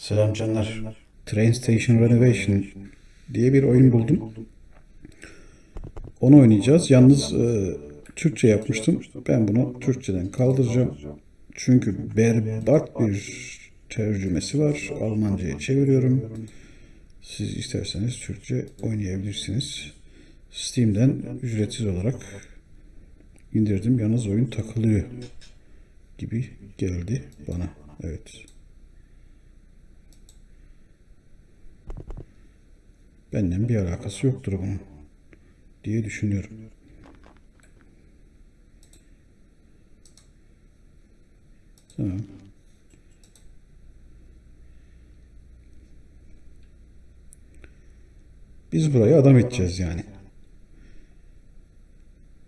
Selam canlar. Train Station Renovation diye bir oyun buldum. Onu oynayacağız. Yalnız e, Türkçe yapmıştım. Ben bunu Türkçeden kaldıracağım. Çünkü berbat bir tercümesi var. Almanca'ya çeviriyorum. Siz isterseniz Türkçe oynayabilirsiniz. Steam'den ücretsiz olarak indirdim. Yalnız oyun takılıyor gibi geldi bana. Evet. Benden bir alakası yoktur bunun diye düşünüyorum. Tamam. Biz burayı adam edeceğiz yani.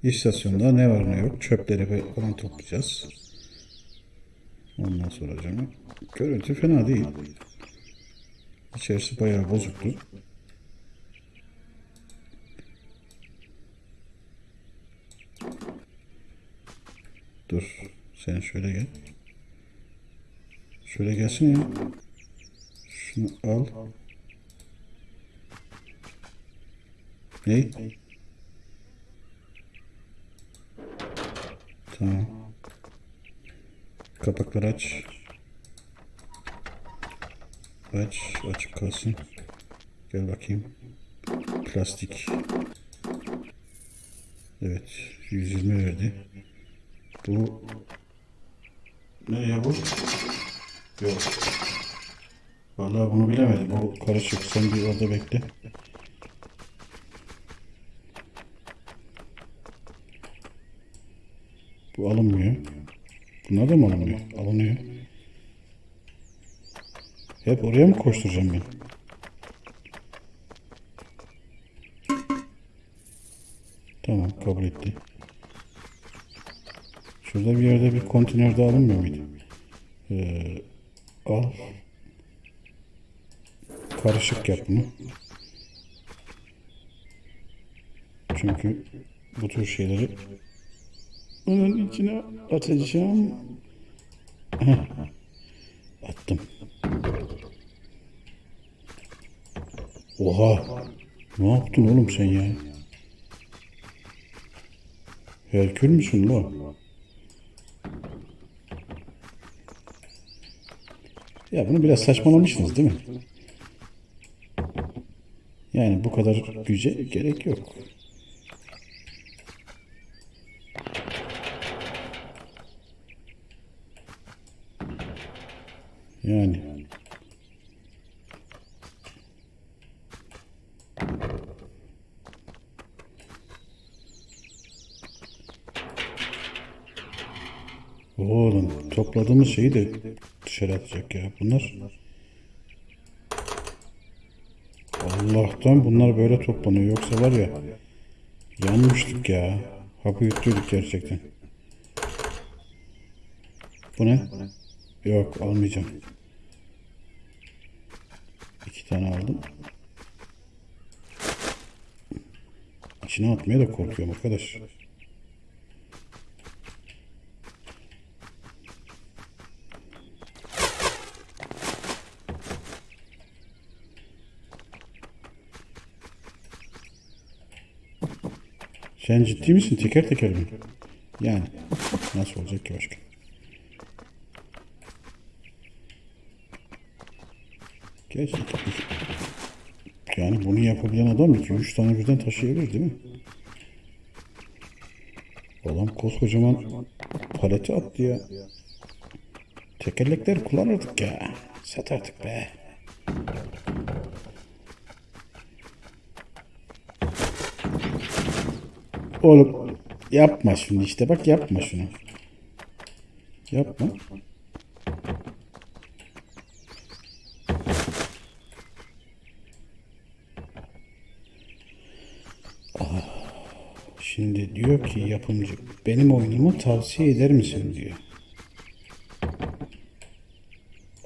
İstasyonda ne var ne yok çöpleri falan toplayacağız. Ondan sonra canım. Görüntü fena değil. İçerisi bayağı bozuktu. Dur. Sen şöyle gel. Şöyle gelsene ya. Şunu al. Ne? Tamam. Kapakları aç. Aç. Açık kalsın. Gel bakayım. Plastik. Evet. 120 verdi. Bu ne ya bu? Yok. Vallahi bunu bilemedim. Bu karışık. Sen bir orada bekle. Bu alınmıyor. Bunlar da mı alınmıyor? Alınıyor. Hep oraya mı koşturacağım ben? Tamam kabul etti. Şurada bir yerde bir konteyner daha alınmıyor muydu? Ee, al. Karışık yap bunu. Çünkü bu tür şeyleri onun içine atacağım. Attım. Oha. Ne yaptın oğlum sen ya? Herkül müsün lan? Ya bunu biraz saçmalamışsınız değil mi? Yani bu kadar güce gerek yok. Yani. Oğlum topladığımız şeyi de dışarı atacak ya bunlar. Allah'tan bunlar böyle toplanıyor. Yoksa var ya yanmıştık ya. Hapı yutturduk gerçekten. Bu ne? Yok almayacağım. İki tane aldım. İçine atmaya da korkuyorum arkadaş. Sen ciddi misin? Teker teker mi? Yani nasıl olacak ki başka? Gerçekten. Yani bunu yapabilen adam 2-3 tane birden taşıyabilir değil mi? Adam koskocaman paleti attı ya. Tekerlekleri kullanırdık ya. Satardık be. Oğlum yapma şunu işte bak yapma şunu. Yapma. Şimdi diyor ki yapımcı benim oyunumu tavsiye eder misin diyor.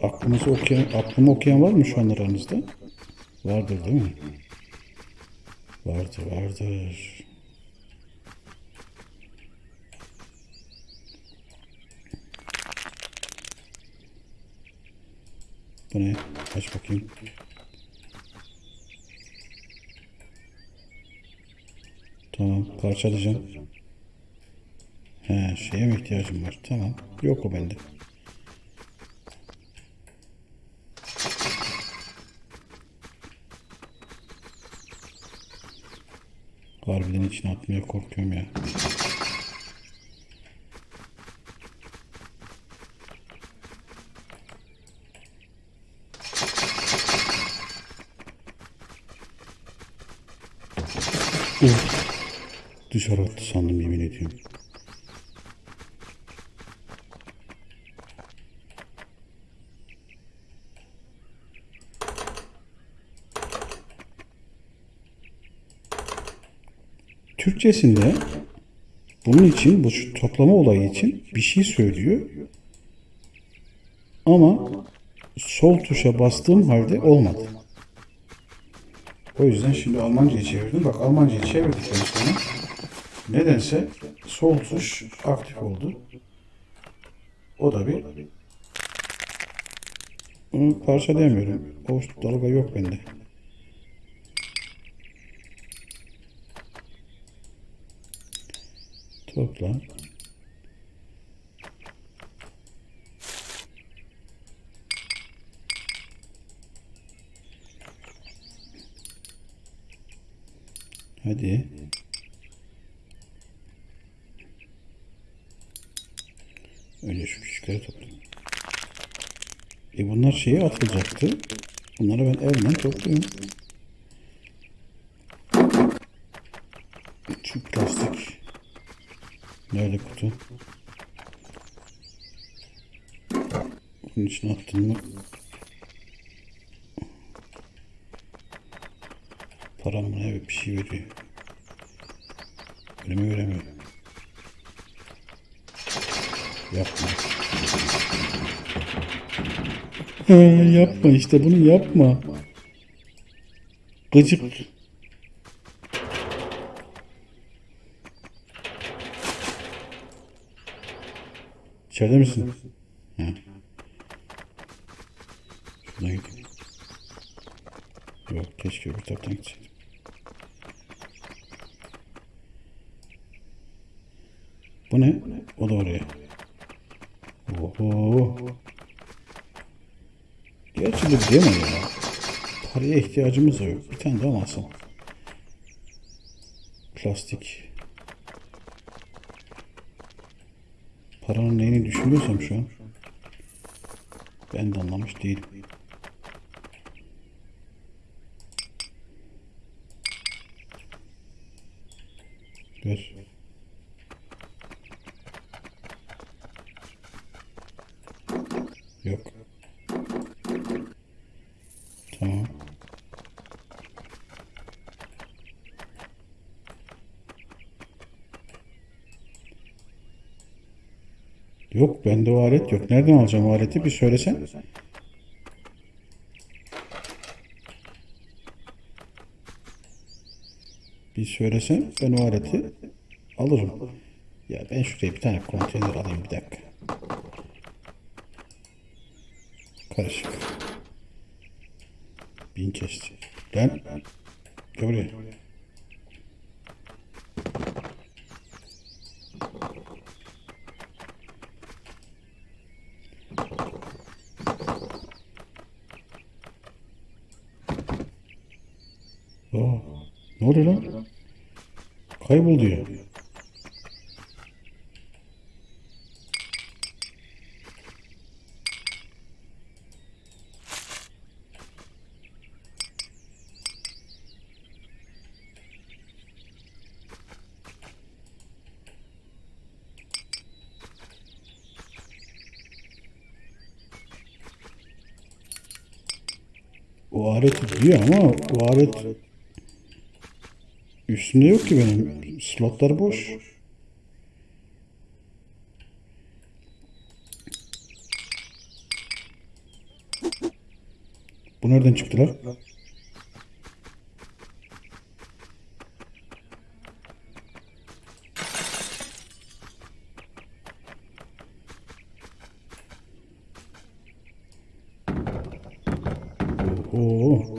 Aklınızı okuyan, aklımı okuyan var mı şu an aranızda? Vardır değil mi? Vardır, vardır. Bu ne? Aç bakayım. Tamam parçalayacağım. He şeye mi ihtiyacım var? Tamam. Yok o bende. Harbiden içine atmaya korkuyorum ya. Dışarı attı sandım yemin ediyorum. Türkçesinde bunun için bu toplama olayı için bir şey söylüyor. Ama sol tuşa bastığım halde olmadı. O yüzden şimdi Almanca'ya çevirdim. Bak Almanca'ya çevirdikten sonra nedense sol tuş aktif oldu. O da bir bunu parçalayamıyorum. O dalga yok bende. Topla. Hadi. Önce şu küçükleri toplayayım. E bunlar şeye atılacaktı. Bunları ben evden topluyorum. Şu plastik. Nerede kutu? Bunun içine attın mı? Param mı ne bir şey veriyor. Önümü göremiyorum. Yapma. Ha, yapma işte bunu yapma. Gıcık. İçeride misin? Ha. Şuradan gideyim. Yok keşke öbür taraftan gitseydim. Bu ne? O da oraya. Oho. Gerçi bu demo ya. Paraya ihtiyacımız yok. Bir tane daha alsam? Plastik. Paranın neyini düşünüyorsam şu an. Ben de anlamış değilim. Ver. Yok. Tamam. Yok bende o alet yok. Nereden alacağım o aleti bir söylesen. Bir söylesen ben o aleti alırım. Ya ben şuraya bir tane konteyner alayım bir dakika. Karışık. Bin kesti. Lan. Gel buraya. Aa, ne oluyor lan? Kaybol diyor. O alet diyor ama o alet üstünde yok ki benim. Slotlar boş. Bu nereden çıktı lan? Oo.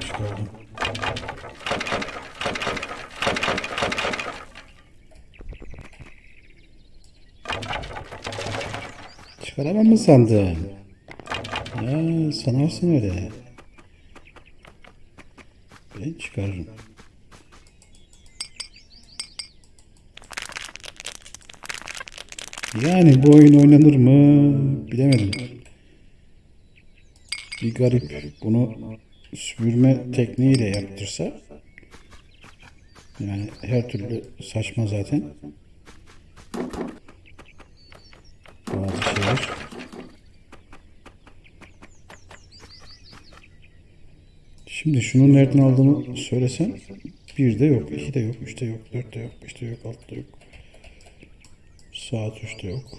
Çıkardım. Çıkaramam mı sandın? Ha, sanarsın öyle. Ben çıkarırım. Yani bu oyun oynanır mı bilemedim. Bir garip bunu süpürme tekniğiyle yaptırsa yani her türlü saçma zaten. Şimdi şunu nereden aldığımı söylesen bir de yok, iki de yok, üç de yok, dört de yok, beş de yok, altı da yok. Saat üçte yok.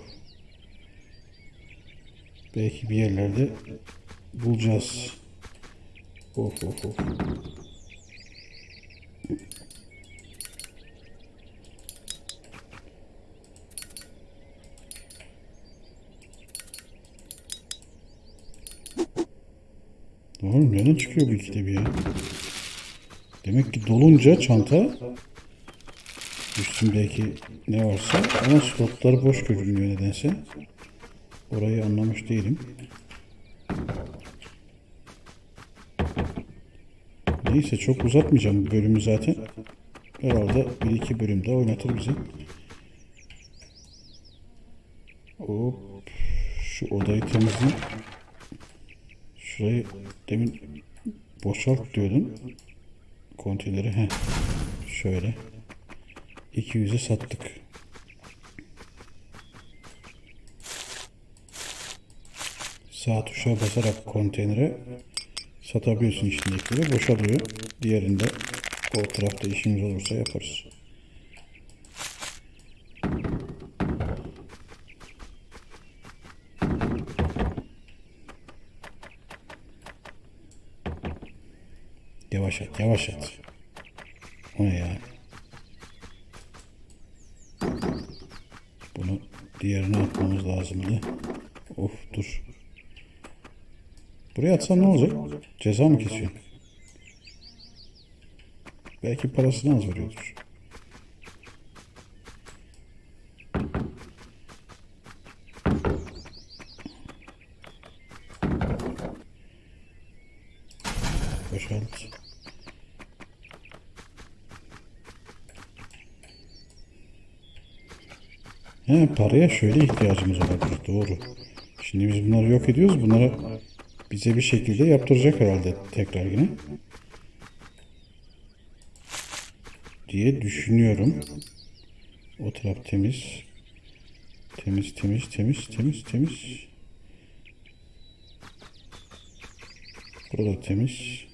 Belki bir yerlerde bulacağız. Of of of. Oğlum neden çıkıyor bu ikide bir ya? Demek ki dolunca çanta üstündeki ne varsa ama slotları boş görünüyor nedense. Orayı anlamış değilim. Neyse çok uzatmayacağım bu bölümü zaten. Herhalde bir iki bölüm daha oynatır bizi. Hop. Şu odayı temizleyeyim. Şurayı demin boşalt diyordum. Konteyneri. Heh. Şöyle. 200'e sattık. Sağ tuşa basarak konteynere satabiliyorsun içindekileri. Boşalıyor. Diğerinde o tarafta işimiz olursa yaparız. Yavaş at, yavaş at. O ne ya? Bunu diğerine atmamız lazımdı. Of dur. Buraya atsan ne olacak? Ceza mı kesiyor? Belki parasını az veriyordur. Boşalt. He, paraya şöyle ihtiyacımız olabilir. Doğru. Şimdi biz bunları yok ediyoruz. Bunları bize bir şekilde yaptıracak herhalde tekrar yine. Diye düşünüyorum. O taraf temiz. Temiz, temiz, temiz, temiz, temiz. Burada temiz.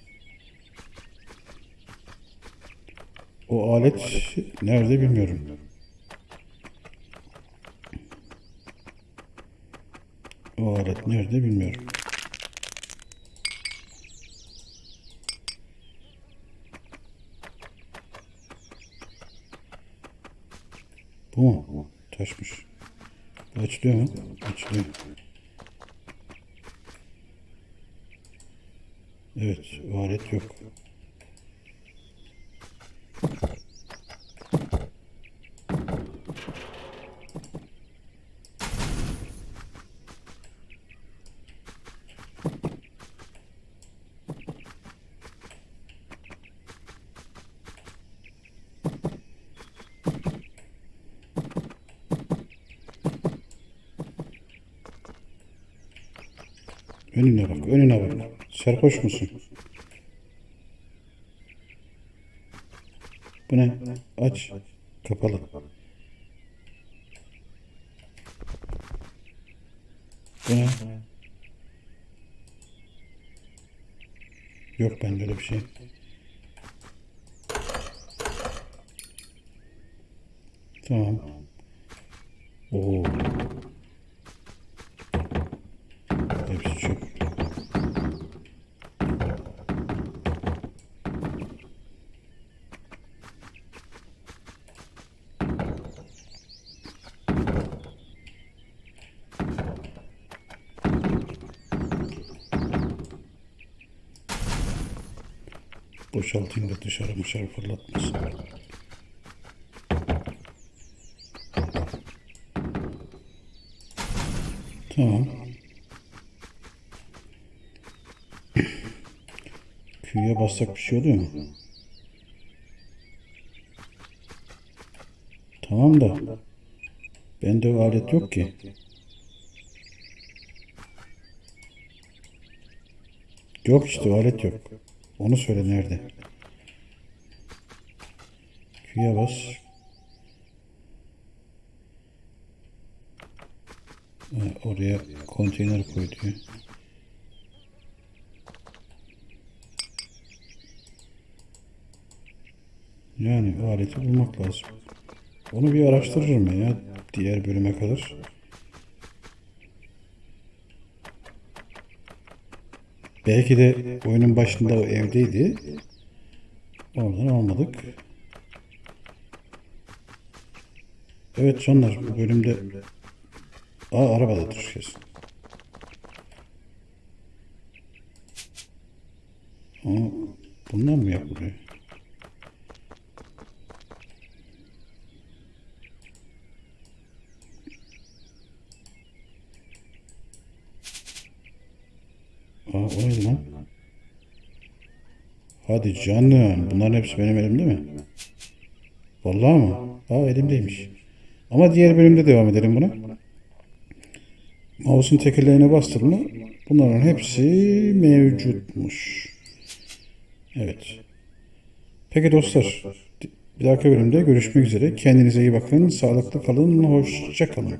O alet nerede bilmiyorum. O alet nerede bilmiyorum. Bu mu? Taşmış. Bu açılıyor mu? Açılıyor. Evet, o alet yok. Önüne bak, önüne bak. Serhoş musun? Bu ne? Aç. Kapalı. Bu ne? Yok bende öyle bir şey. Tamam. Oo. Hepsi çöp. Boşaltayım da dışarı dışarı fırlatmasın. Tamam. Q'ya bassak bir şey oluyor mu? Tamam da bende o alet yok ki. Yok işte o alet yok. Onu söyle nerede? Q'ya bas. Ha, oraya konteyner koy diyor. Yani o aleti bulmak lazım. Onu bir araştırırım ya diğer bölüme kadar. Belki de oyunun başında o evdeydi. Oradan almadık. Evet canlar bu bölümde Aa arabadadır kesin. Ama bundan mı yapılıyor? Aa o neydi lan? Hadi canım. Bunların hepsi benim elimde mi? Vallahi mı? Aa elimdeymiş. Ama diğer bölümde devam edelim buna. Mouse'un tekerleğine bastın mı bunların hepsi mevcutmuş. Evet. Peki dostlar. Bir dahaki bölümde görüşmek üzere. Kendinize iyi bakın. Sağlıklı kalın. Hoşça kalın.